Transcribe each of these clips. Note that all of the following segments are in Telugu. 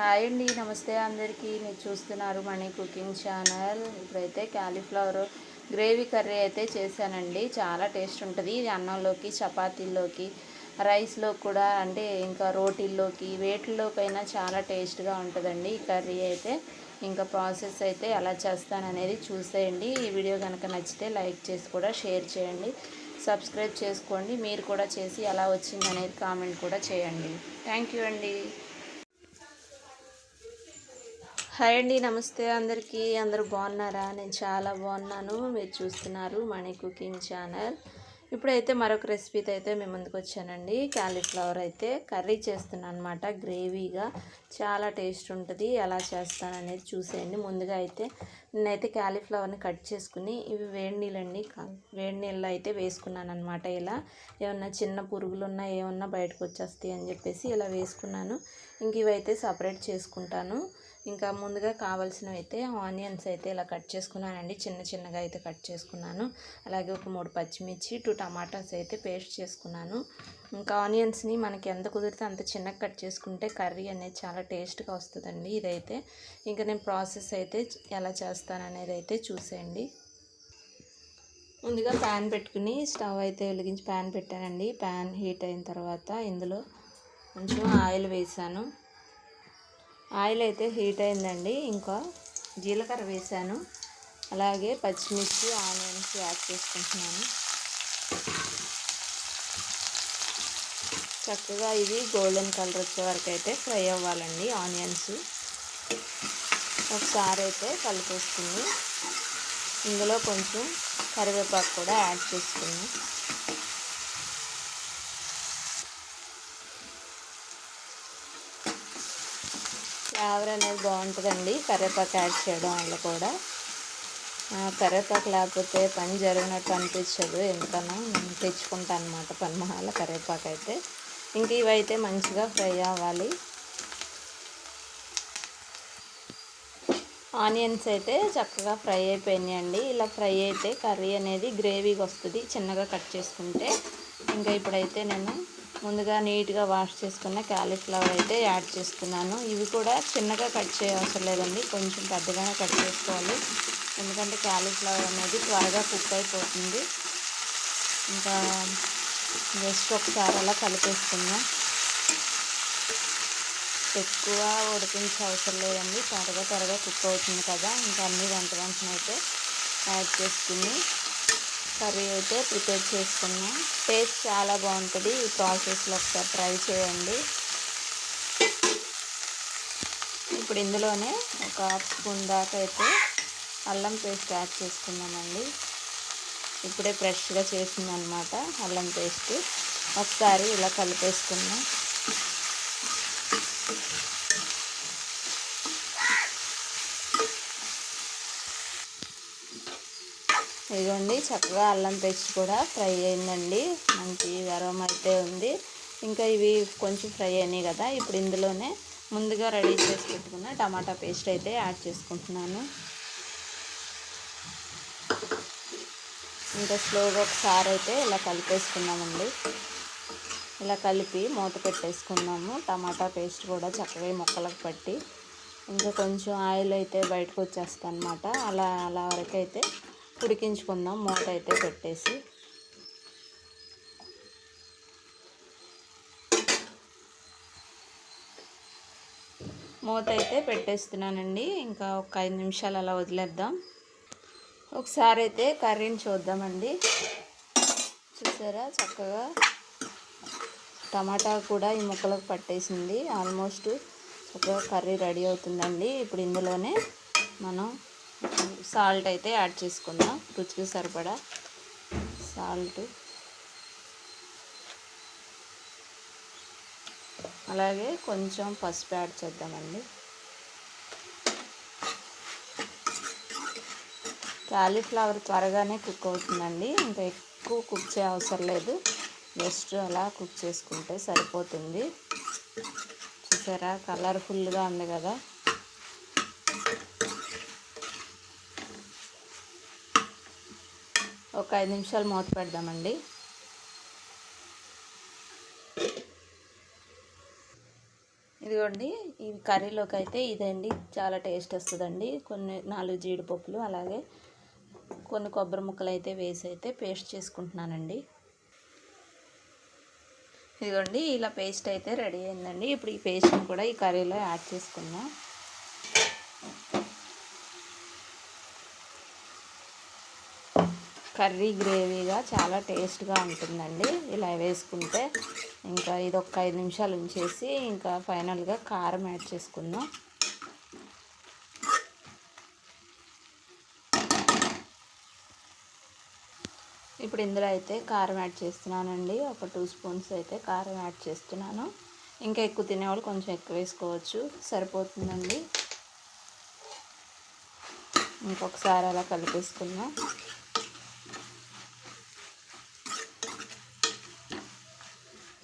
హాయ్ అండి నమస్తే అందరికీ. మీరు చూస్తున్నారు మనీ కుకింగ్ ఛానల్. ఇప్పుడైతే క్యాలీఫ్లవర్ గ్రేవీ కర్రీ అయితే చేశానండి. చాలా టేస్ట్ ఉంటుంది. ఇది అన్నంలోకి చపాతీల్లోకి రైస్లో కూడా అంటే ఇంకా రోటీల్లోకి వేటిల్లోకైనా చాలా టేస్ట్గా ఉంటుందండి ఈ కర్రీ అయితే. ఇంకా ప్రాసెస్ అయితే ఎలా చేస్తాననేది చూసేయండి. ఈ వీడియో కనుక నచ్చితే లైక్ చేసి కూడా షేర్ చేయండి. సబ్స్క్రైబ్ చేసుకోండి. మీరు కూడా చేసి ఎలా వచ్చిందనేది కామెంట్ కూడా చేయండి. థ్యాంక్ యూ అండి. హాయ్ అండి నమస్తే అందరికీ. అందరూ బాగున్నారా? నేను చాలా బాగున్నాను. మీరు చూస్తున్నారు మనీ కుకింగ్ ఛానల్. ఇప్పుడైతే మరొక రెసిపీతో అయితే మేము ముందుకు వచ్చానండి. క్యాలీఫ్లవర్ అయితే కర్రీ చేస్తున్నాను అనమాట గ్రేవీగా. చాలా టేస్ట్ ఉంటుంది. ఎలా చేస్తాను అనేది చూసేయండి. ముందుగా అయితే నేనైతే క్యాలీఫ్లవర్ని కట్ చేసుకుని ఇవి వేడి నీళ్ళండి వేడి నీళ్ళు అయితే వేసుకున్నాను అనమాట ఇలా. ఏమన్నా చిన్న పురుగులు ఉన్నా ఏమన్నా బయటకు వచ్చేస్తాయి అని చెప్పేసి ఇలా వేసుకున్నాను. ఇంక ఇవైతే సపరేట్ చేసుకుంటాను. ఇంకా ముందుగా కావాల్సినవి అయితే ఆనియన్స్ అయితే ఇలా కట్ చేసుకున్నానండి. చిన్న చిన్నగా అయితే కట్ చేసుకున్నాను. అలాగే ఒక మూడు పచ్చిమిర్చి టూ టమాటాస్ అయితే పేస్ట్ చేసుకున్నాను. ఇంకా ఆనియన్స్ని మనకి ఎంత కుదిరితే అంత చిన్నగా కట్ చేసుకుంటే కర్రీ అనేది చాలా టేస్ట్గా వస్తుందండి ఇదైతే. ఇంకా నేను ప్రాసెస్ అయితే ఎలా చేస్తాను అనేది అయితే చూసేయండి. ముందుగా ప్యాన్ పెట్టుకుని స్టవ్ అయితే వెలిగించి ప్యాన్ పెట్టానండి. ప్యాన్ హీట్ అయిన తర్వాత ఇందులో కొంచెం ఆయిల్ వేసాను. ఆయిల్ అయితే హీట్ అయిందండి. ఇంకా జీలకర్ర వేసాను. అలాగే పచ్చిమిర్చి ఆనియన్స్ యాడ్ చేసుకుంటున్నాను. చక్కగా ఇది గోల్డెన్ కలర్ వచ్చే వరకు అయితే ఫ్రై అవ్వాలండి ఆనియన్స్. ఒకసారి అయితే కలిపేసుకుని ఇందులో కొంచెం కరివేపాకు కూడా యాడ్ చేసుకుని ఫ్లేవర్ అనేది బాగుంటుందండి. కరివేపాకు యాడ్ చేయడం వల్ల కూడా. కరివేపాకు లేకపోతే పని జరిగినట్టు అనిపించదు. ఎంతనో నేను తెచ్చుకుంటాను అనమాట పనిమహాల కరివేపాకు అయితే. ఇంక ఇవైతే మంచిగా ఫ్రై అవ్వాలి. ఆనియన్స్ అయితే చక్కగా ఫ్రై అయిపోయినాయండి. ఇలా ఫ్రై అయితే కర్రీ అనేది గ్రేవీగా వస్తుంది. చిన్నగా కట్ చేసుకుంటే. ఇంకా ఇప్పుడైతే నేను ముందుగా నీట్గా వాష్ చేసుకున్న క్యాలీఫ్లవర్ అయితే యాడ్ చేసుకున్నాను ఇవి కూడా చిన్నగా కట్ చేయవసరం లేదండి. కొంచెం పెద్దగానే కట్ చేసుకోవాలి. ఎందుకంటే క్యాలీఫ్లవర్ అనేది త్వరగా కుక్ అయిపోతుంది. ఇంకా జస్ట్ ఒకసారి అలా కలిపేసుకుందాం. ఎక్కువ ఉడికించే అవసరం లేదండి. త్వరగా త్వరగా కుక్ అవుతుంది కదా. ఇంకా అన్ని వంట వంటనైతే అయితే యాడ్ చేసుకుని కర్రీ అయితే ప్రిపేర్ చేసుకున్నాం. టేస్ట్ చాలా బాగుంటుంది. ఈ ప్రాసెస్లో ఒకసారి ట్రై చేయండి. ఇప్పుడు ఇందులోనే ఒక హాఫ్ స్పూన్ దాకా అయితే అల్లం పేస్ట్ యాడ్ చేసుకున్నామండి ఇప్పుడే ఫ్రెష్గా చేసిందనమాట అల్లం పేస్ట్. ఒకసారి ఇలా కలిపేసుకున్నాం ఇదిగోండి చక్కగా అల్లం పేస్ట్ కూడా ఫ్రై అయిందండి. మంచి గరం అయితే ఉంది. ఇంకా ఇవి కొంచెం ఫ్రై అయినాయి కదా ఇప్పుడు ఇందులోనే ముందుగా రెడీ చేసి పెట్టుకున్న టమాటా పేస్ట్ అయితే యాడ్ చేసుకుంటున్నాను. ఇంకా స్లోగా ఒకసారి అయితే ఇలా కలిపేసుకున్నామండి ఇలా కలిపి మూత పెట్టేసుకున్నాము. టమాటా పేస్ట్ కూడా చక్కగా ముక్కలకు పట్టి ఇంకా కొంచెం ఆయిల్ అయితే బయటకు వచ్చేస్తాను అనమాట అలా అలా వరకు అయితే ఉడికించుకుందాం. మూత అయితే పెట్టేసి. మూత అయితే పెట్టేస్తున్నానండి. ఇంకా ఒక ఐదు నిమిషాలు అలా వదిలేద్దాం. ఒకసారి అయితే కర్రీని చూద్దామండి. చూసారా? చక్కగా టమాటా కూడా ఈ ముక్కలకు పట్టేసింది. ఆల్మోస్ట్ చక్కగా కర్రీ రెడీ అవుతుందండి. ఇప్పుడు ఇందులోనే మనం సాల్ట్ అయితే యాడ్ చేసుకుందాం రుచికి సరిపడా సాల్ట్. అలాగే కొంచెం పసుపు యాడ్ చేద్దామండి. కాలీఫ్లవర్ త్వరగానే కుక్ అవుతుందండి ఇంకా ఎక్కువ కుక్ చేయ అవసరం లేదు. జస్ట్ అలా కుక్ చేసుకుంటే సరిపోతుంది. చూసారా? కలర్ఫుల్గా ఉంది కదా. ఒక ఐదు నిమిషాలు మూత పెడదామండి. ఇదిగోండి ఈ కర్రీలోకి అయితే ఇదండి చాలా టేస్ట్ వస్తుందండి. కొన్ని నాలుగు జీడిపప్పులు అలాగే కొన్ని కొబ్బరి ముక్కలు అయితే వేసి అయితే పేస్ట్ చేసుకుంటున్నానండి. ఇదిగోండి ఇలా పేస్ట్ అయితే రెడీ అయిందండి. ఇప్పుడు ఈ పేస్ట్ని కూడా ఈ కర్రీలో యాడ్ చేసుకుందాం. కర్రీ గ్రేవీగా చాలా టేస్ట్గా ఉంటుందండి. ఇలా వేసుకుంటే ఇంకా ఇది ఒక ఐదు నిమిషాలు ఉంచేసి ఇంకా ఫైనల్గా కారం యాడ్ చేసుకుందాం. ఇప్పుడు ఇందులో అయితే కారం యాడ్ చేస్తున్నానండి. ఒక టూ స్పూన్స్ అయితే కారం యాడ్ చేస్తున్నాను. ఇంకా ఎక్కువ తినేవాళ్ళు కొంచెం ఎక్కువ వేసుకోవచ్చు. సరిపోతుందండి. ఇంకొకసారి అలా కలిపేసుకుందాం.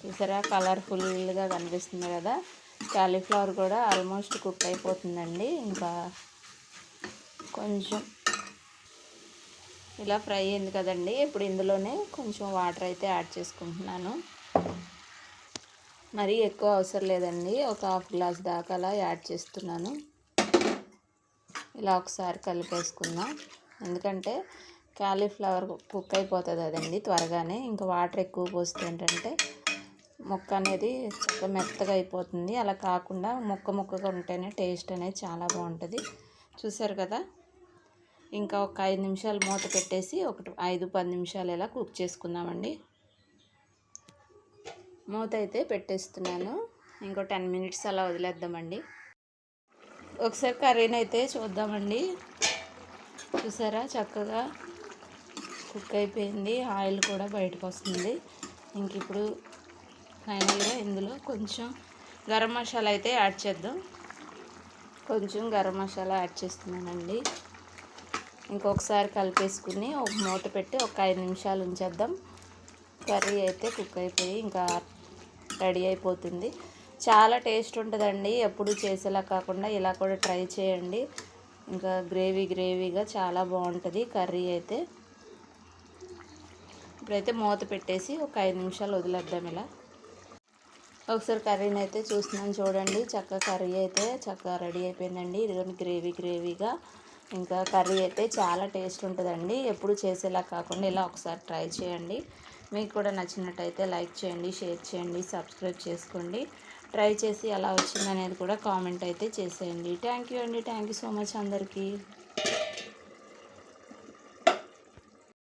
చూసారా? కలర్ఫుల్గా కనిపిస్తుంది కదా? క్యాలీఫ్లవర్ కూడా ఆల్మోస్ట్ కుక్ అయిపోతుందండి. ఇంకా కొంచెం ఇలా ఫ్రై అయింది కదండి. ఇప్పుడు ఇందులోనే కొంచెం వాటర్ అయితే యాడ్ చేసుకుంటున్నాను. మరీ ఎక్కువ అవసరం లేదండి. ఒక హాఫ్ గ్లాస్ దాకా అలా యాడ్ చేస్తున్నాను. ఇలా ఒకసారి కలిపేసుకుందాం. ఎందుకంటే క్యాలీఫ్లవర్ కుక్ అయిపోతుంది అదండి త్వరగానే. ఇంకా వాటర్ ఎక్కువ పోస్తే ఏంటంటే ముక్క అనేది చక్కగా మెత్తగా అయిపోతుంది. అలా కాకుండా ముక్క ముక్కగా ఉంటేనే టేస్ట్ అనేది చాలా బాగుంటుంది. చూసారు కదా? ఇంకా ఒక ఐదు నిమిషాలు మూత పెట్టేసి ఒకటి ఐదు పది నిమిషాలు ఇలా కుక్ చేసుకుందామండి? మూత అయితే పెట్టేస్తున్నాను. ఇంకో టెన్ మినిట్స్ అలా వదిలేద్దామండి. ఒకసారి కర్రీని అయితే చూద్దామండి. చూసారా? చక్కగా కుక్ అయిపోయింది. ఆయిల్ కూడా బయటకు వస్తుంది. ఇంక ఇప్పుడు ఫైనల్గా ఇందులో కొంచెం గరం మసాలా అయితే యాడ్ చేద్దాం. కొంచెం గరం మసాలా యాడ్ చేస్తున్నానండి. ఇంకొకసారి కలిపేసుకుని ఒక మూత పెట్టి ఒక ఐదు నిమిషాలు ఉంచేద్దాం. కర్రీ అయితే కుక్ అయిపోయి ఇంకా రెడీ అయిపోతుంది. చాలా టేస్ట్ ఉంటుందండి. ఎప్పుడు చేసేలా కాకుండా ఇలా కూడా ట్రై చేయండి. ఇంకా గ్రేవీ గ్రేవీగా చాలా బాగుంటుంది కర్రీ అయితే. ఇప్పుడైతే మూత పెట్టేసి ఒక ఐదు నిమిషాలు వదిలేద్దాం ఇలా. ఒకసారి కర్రీని అయితే చూస్తున్నాను చూడండి. చక్కగా కర్రీ అయితే చక్కగా రెడీ అయిపోయిందండి. ఇదిగోండి గ్రేవీ గ్రేవీగా. ఇంకా కర్రీ అయితే చాలా టేస్ట్ ఉంటుందండి. ఎప్పుడు చేసేలా కాకుండా ఇలా ఒకసారి ట్రై చేయండి. మీకు కూడా నచ్చినట్టయితే లైక్ చేయండి షేర్ చేయండి సబ్స్క్రైబ్ చేసుకోండి. ట్రై చేసి ఎలా వచ్చిందనేది కూడా కామెంట్ అయితే చేసేయండి. థ్యాంక్ యూ అండి. థ్యాంక్ యూ సో మచ్ అందరికీ.